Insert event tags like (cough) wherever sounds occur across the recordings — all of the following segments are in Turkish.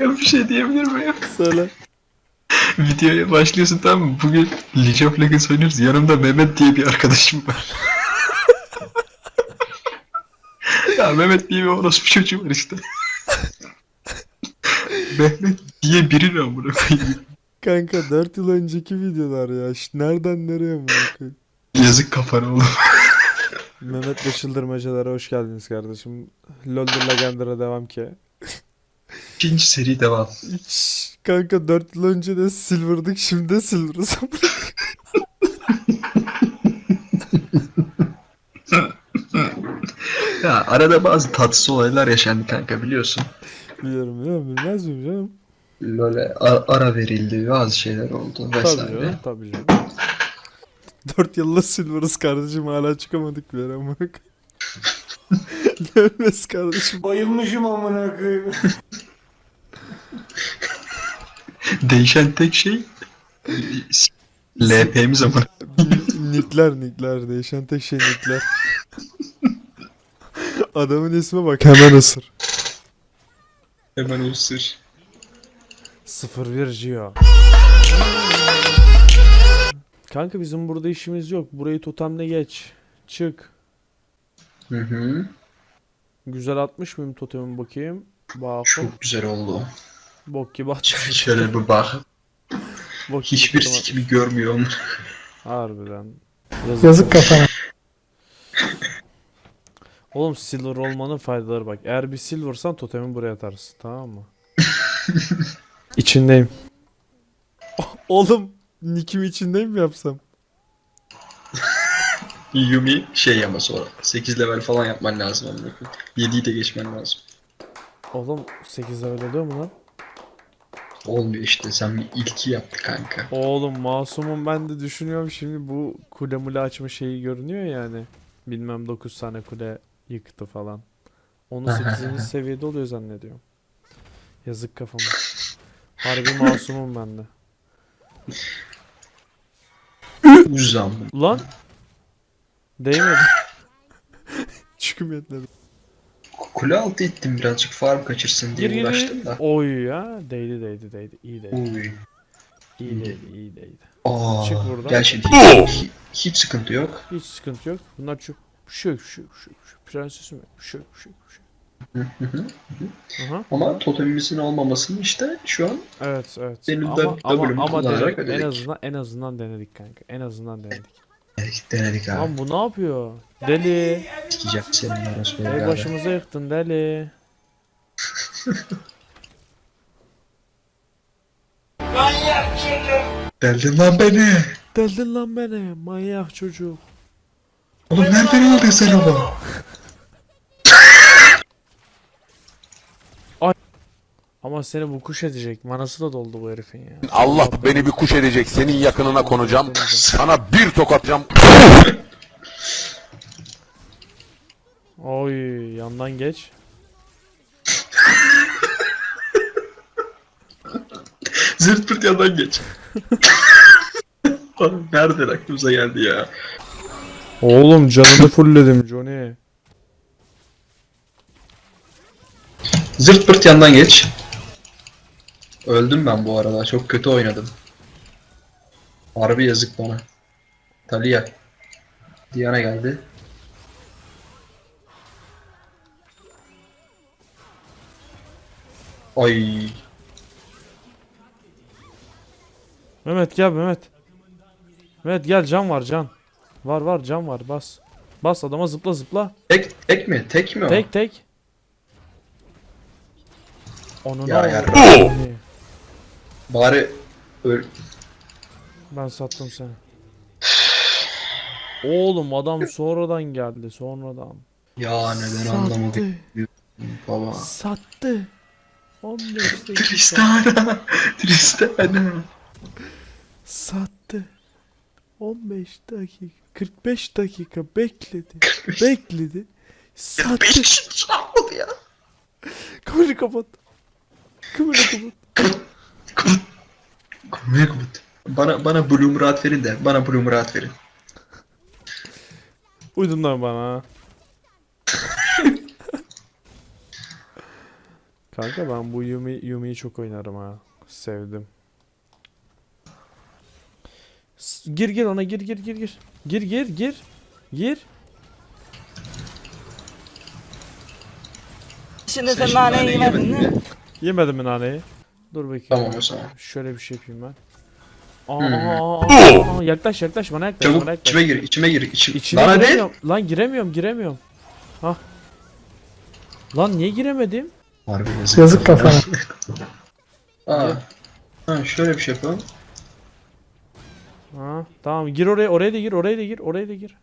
Bir şey diyebilir miyim? Söyle. Videoya başlıyorsun tamam mı? Bugün League of Legends oynuyoruz. Yanımda Mehmet diye bir arkadaşım var. (laughs) ya Mehmet diye bir orospu çocuğu var işte. Mehmet diye biri ne amına koyayım. Kanka 4 yıl önceki videolar ya. Şş, nereden nereye bakayım? Yazık kafana oğlum. Mehmet ve Çıldırmacılara hoş geldiniz kardeşim. LoL'dur Legendar'a devam ki. İkinci seri devam. Şş, kanka 4 yıl önce de Silver'dık şimdi de Silver'ız. (laughs) Ya arada bazı tatsız olaylar yaşandı kanka biliyorsun. Biliyorum biliyorum bilmez miyim canım? Böyle ara verildi bazı şeyler oldu Tabii vesaire. canım tabii canım. 4 yılda Silver'ız kardeşim hala çıkamadık bir yere ama. (laughs) Ölmez kardeşim. Bayılmışım amına koyayım. (laughs) Değişen tek şey LP'miz ama. Nickler nickler değişen tek şey nickler. Adamın isme bak hemen ısır. Hemen ısır. 01 Gio. Kanka bizim burada işimiz yok. Burayı totemle geç. Çık. Hı hı. Güzel atmış mıyım totemi bakayım. Bak. Çok güzel oldu. Bok gibi (laughs) atmış. Şöyle bir bak. Bok gibi Hiçbir atmış. sikimi görmüyorum. Harbiden. Yazık kafana. (laughs) Oğlum silver olmanın faydaları bak. Eğer bir silversan totemi buraya atarsın tamam mı? (laughs) İçindeyim. Oğlum nick'im içindeyim mi yapsam? Yumi şey ama sonra 8 level falan yapman lazım amına koyayım. 7'yi de geçmen lazım. Oğlum 8 level oluyor mu lan? Olmuyor işte sen bir ilki yaptı kanka. Oğlum masumum ben de düşünüyorum şimdi bu kule mule açma şeyi görünüyor yani. Bilmem 9 tane kule yıktı falan. Onu 8. (laughs) seviyede oluyor zannediyorum. Yazık kafama. Harbi masumum ben de. Uzam. Lan. Değmedi. (laughs) Çüküm yetmedi. Kule altı ettim birazcık farm kaçırsın diye Gir gir uğraştım da. Oy ya. Değdi değdi değdi. İyi değdi. Uy. İyi değdi iyi değdi. Aa, Çık buradan. Gel şimdi hiç, hiç sıkıntı yok. Hiç sıkıntı yok. Bunlar çok şu şu şu şu prensesim şu şu şu. Hı hı. Aha. Ama totemimizin olmamasını işte şu an Evet evet. Benim ama, de ama, ama kullanarak denedik. En ödedik. azından en azından denedik kanka. En azından denedik. Denedik, denedik abi. Lan bu ne yapıyor? Deli. Sikeceğim senin orası Ev böyle başımıza yıktın deli. Deldin lan beni. Deldin lan beni manyak çocuk. Oğlum nereden aldın sen onu? Ama seni bu kuş edecek. Manası da doldu bu herifin ya. Allah beni bir kuş edecek. Senin yakınına konacağım. Sana bir tokatacağım. Oy yandan geç. (laughs) Zırt pırt yandan geç. (laughs) Oğlum nereden aklımıza geldi ya? Oğlum canını fullledim Johnny. Zırt pırt yandan geç. Öldüm ben bu arada. Çok kötü oynadım. Harbi yazık bana. Talia. Diana geldi. Ay. Mehmet gel Mehmet. Mehmet gel can var can. Var var can var bas. Bas adama zıpla zıpla. Tek tek mi? Tek mi o? Tek tek. Onu Ya oldu? Bari öl Ben sattım seni. Oğlum adam sonradan geldi sonradan. Ya neden anlamadık baba. Sattı. 15 dakika. Tristana. Tristana. Sattı. 15 dakika. 45 dakika bekledi. bekledi. Sattı. Beş (laughs) kişi oldu ya. Kamerayı kapat. Kamerayı. Kapat. Konuya kapat. Bana bana Blue Murat verin de bana Blue Murat verin. Uydun lan bana. (laughs) Kanka ben bu Yumi, Yumi'yi çok oynarım ha. Sevdim. S- Gir gir ona gir gir gir gir. Gir gir gir. Gir. Şimdi sen naneyi yemedin mi? Yemedim mi naneyi? Dur bakayım. Tamam o zaman. Şöyle bir şey yapayım ben. Aa, Hmm. aa, yaklaş yaklaş bana yaklaş Çabuk bana yaklaş. içime gir, içime gir. içim. İçine Lan hadi. giremiyorum. Lan giremiyorum giremiyorum. Hah. Lan niye giremedim? Harbi yazık. Yazık kafana. (laughs) Aa. Ha, şöyle bir şey yapalım. Ha, tamam gir oraya oraya da gir oraya da gir oraya da gir.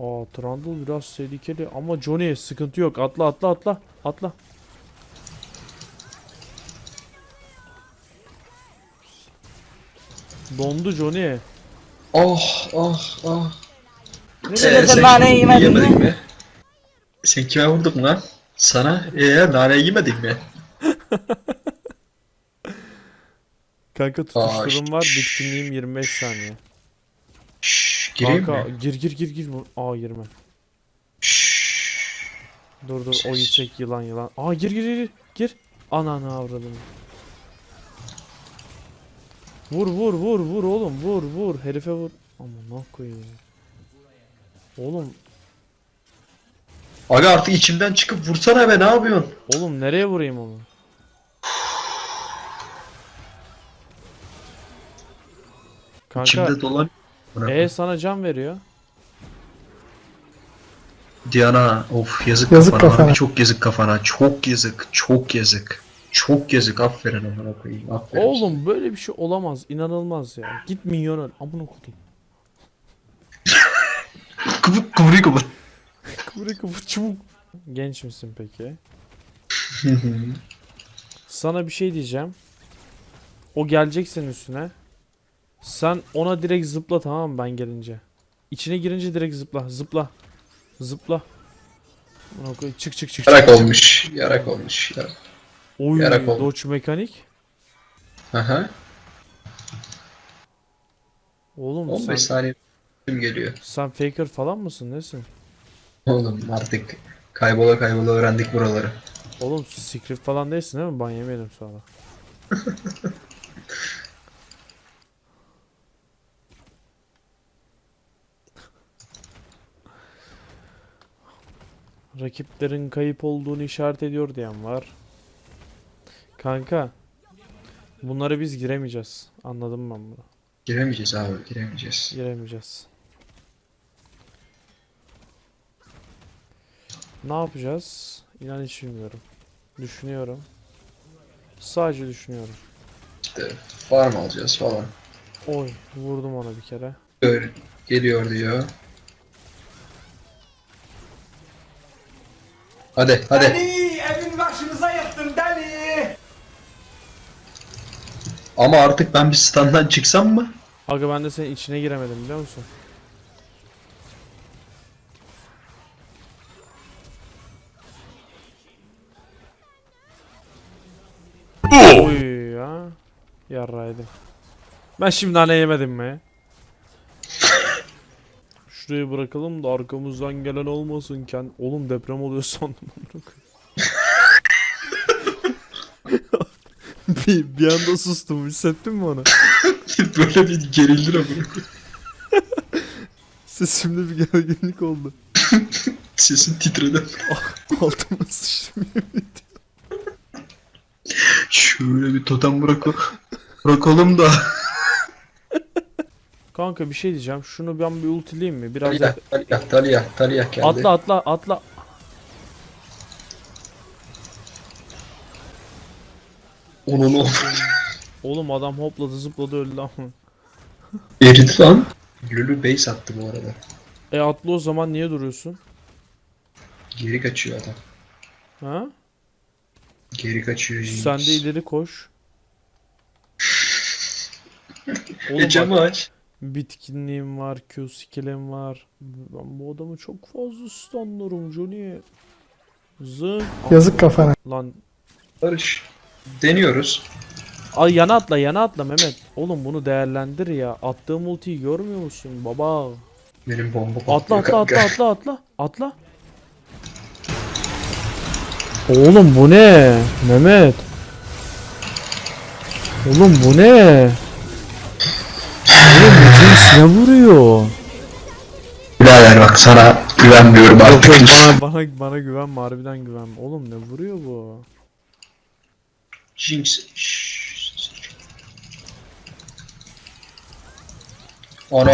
Aa Trundle biraz tehlikeli ama Johnny sıkıntı yok atla atla atla atla. Dondu Johnny. Oh oh oh. Ne bileyim, sen naneyi yemedin mi? mi? Sen kime vurdun lan? Sana eee nane yemedin mi? (laughs) Kanka tutuşturum var bitkinliğim 25 saniye. Şşş, gireyim Kanka mi? gir gir gir gir. Aa girme. Şşş. Dur dur o Ses. yüksek yılan yılan. Aa gir gir gir gir. Ananı avradım. Vur vur vur vur oğlum vur vur herife vur. Aman koyayım. Oğlum Aga artık içimden çıkıp vursana be ne yapıyorsun? oğlum nereye vurayım onu? Kanka İçimde dolan. E sana can veriyor. Diana of yazık, Yazık kafana, kafana. Çok yazık kafana. Çok yazık. Çok yazık. Çok yazık. Aferin amına koyayım. Aferin. Oğlum böyle bir şey olamaz. inanılmaz ya. Git minyon öl. Amına koyayım. (laughs) Kıvık kıvırı kıvır. Kıvırı kıvır çabuk. Genç misin peki? Sana bir şey diyeceğim. O gelecek senin üstüne. Sen ona direkt zıpla tamam mı ben gelince. İçine girince direkt zıpla. Zıpla. Zıpla. Koyayım. Çık çık çık. Yarak çık. olmuş. Yarak olmuş. Yarak. Oy, yarak oldu. Dodge mekanik. Aha. Oğlum 15 sen, saniye kim geliyor? sen faker falan mısın nesin? Oğlum artık kaybola kaybola öğrendik buraları. Oğlum script falan değilsin değil mi? Ban yemeyelim sonra. (laughs) Rakiplerin kayıp olduğunu işaret ediyor diyen var. Kanka. Bunlara biz giremeyeceğiz. Anladım ben bunu. Giremeyeceğiz abi giremeyeceğiz. Giremeyeceğiz. Ne yapacağız? İnan hiç bilmiyorum. Düşünüyorum. Sadece düşünüyorum. İşte farm alacağız falan. Oy vurdum ona bir kere. Gör, geliyor diyor. Hadi hadi. Deli evin başınıza yıktın deli. Ama artık ben bir standdan çıksam mı? Aga ben de senin içine giremedim biliyor musun? Oy ya. Yarraydım. Ben şimdi nane yemedim mi? Şuraya bırakalım da arkamızdan gelen olmasın. Oğlum deprem oluyor sandım. amına koyayım. Bir, bir anda sustum. Hissettin mi onu? (laughs) Böyle bir gerildir ama. (laughs) Sesimde bir gerginlik oldu. (laughs) Sesin titredi. Altıma sıçtım yemin. Şöyle bir totem bırakalım. Bırakalım da. Kanka bir şey diyeceğim. Şunu ben bir ultileyim mi? Biraz Talia, yak- Talia, Talia, Talia geldi. Atla atla atla. Onun. (laughs) Oğlum adam hopladı zıpladı öldü ama. Eridi lan. (laughs) Lulu base attı bu arada. E atla o zaman niye duruyorsun? Geri kaçıyor adam. Ha? Geri kaçıyor James. Sen de ileri koş. (laughs) E Oğlum camı bak, aç. bitkinliğim var, Q skill'im var. Ben bu adamı çok fazla stunlarım Johnny. Zın. Yazık kafana. Lan Barış. Deniyoruz. Ay yana atla yana atla Mehmet. Oğlum bunu değerlendir ya. Attığım ultiyi görmüyor musun baba? Benim bomba Atla patlıyor atla kanka. atla atla atla. Atla. Oğlum bu ne? Mehmet. Oğlum bu ne? Oğlum bu ne vuruyor? Birader bak sana güvenmiyorum Yok artık. yok (laughs) bana, bana, bana güvenme harbiden güvenme. Oğlum ne vuruyor bu? Jinx. Ana.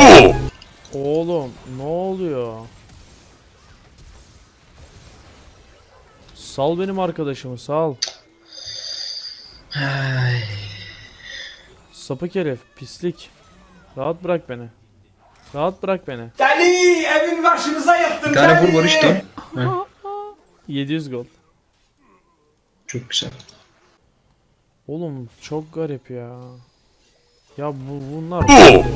Oğlum ne oluyor? Sal benim arkadaşımı sal. Ay. Sapık herif pislik. Rahat bırak beni. Rahat bırak beni. Deli evin başımıza yıktın Bir tane vur Barış dön. Heh, 700 gol. çok güzel. Oğlum çok garip ya. Ya bu bunlar ya.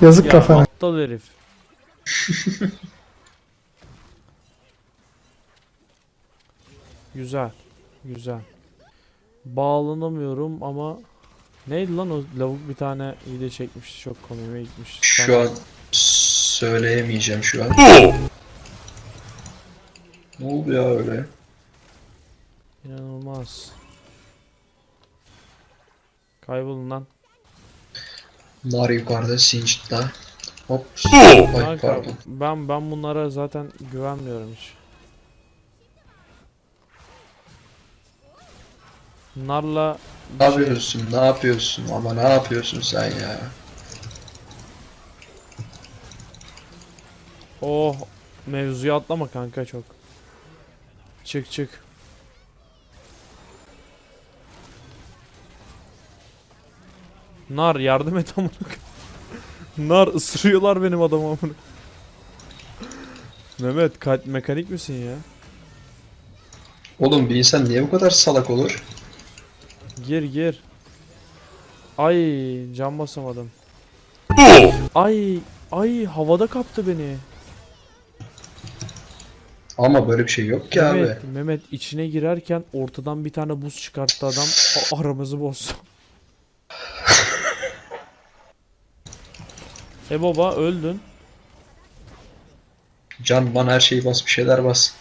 Yazık Ya kafana. aptal herif. (laughs) güzel. Güzel. Bağlanamıyorum ama neydi lan o lavuk bir tane video çekmiş çok komiğime gitmiş. Şu Sen- an söyleyemeyeceğim şu an. ne oldu ya öyle? İnanılmaz. Kaybolun lan. Nar yukarıda Sinch'ta. Hop. Ay pardon. ben ben bunlara zaten güvenmiyorum hiç. Narla Ne yapıyorsun? Ne yapıyorsun? Ama ne yapıyorsun sen ya? Oh mevzuya atlama kanka çok. Çık çık. Nar yardım et amına koyayım. (laughs) Nar ısırıyorlar benim adamı amına. Mehmet kalp mekanik misin ya? Oğlum bir insan niye bu kadar salak olur? Gir gir. Ay cam basamadım. Ay ay havada kaptı beni. Ama böyle bir şey yok ki abi. Mehmet, Mehmet içine girerken ortadan bir tane buz çıkarttı adam. A- aramızı bozdu. (laughs) e baba öldün. Can bana her şeyi bas bir şeyler bas.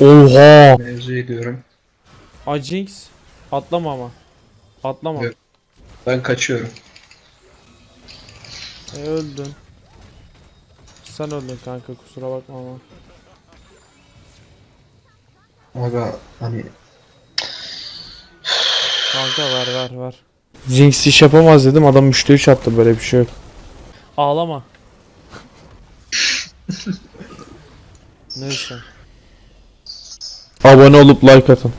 Oha. Mevzu ediyorum. Ajinx atlama ama. Atlama. Yok. Ben kaçıyorum. E öldün. Sen öldün kanka kusura bakma ama. Aga hani Kanka ver ver ver. Jinx iş yapamaz dedim adam 3'te 3 attı böyle bir şey yok. Ağlama. (laughs) Neyse. Abone olup like atın.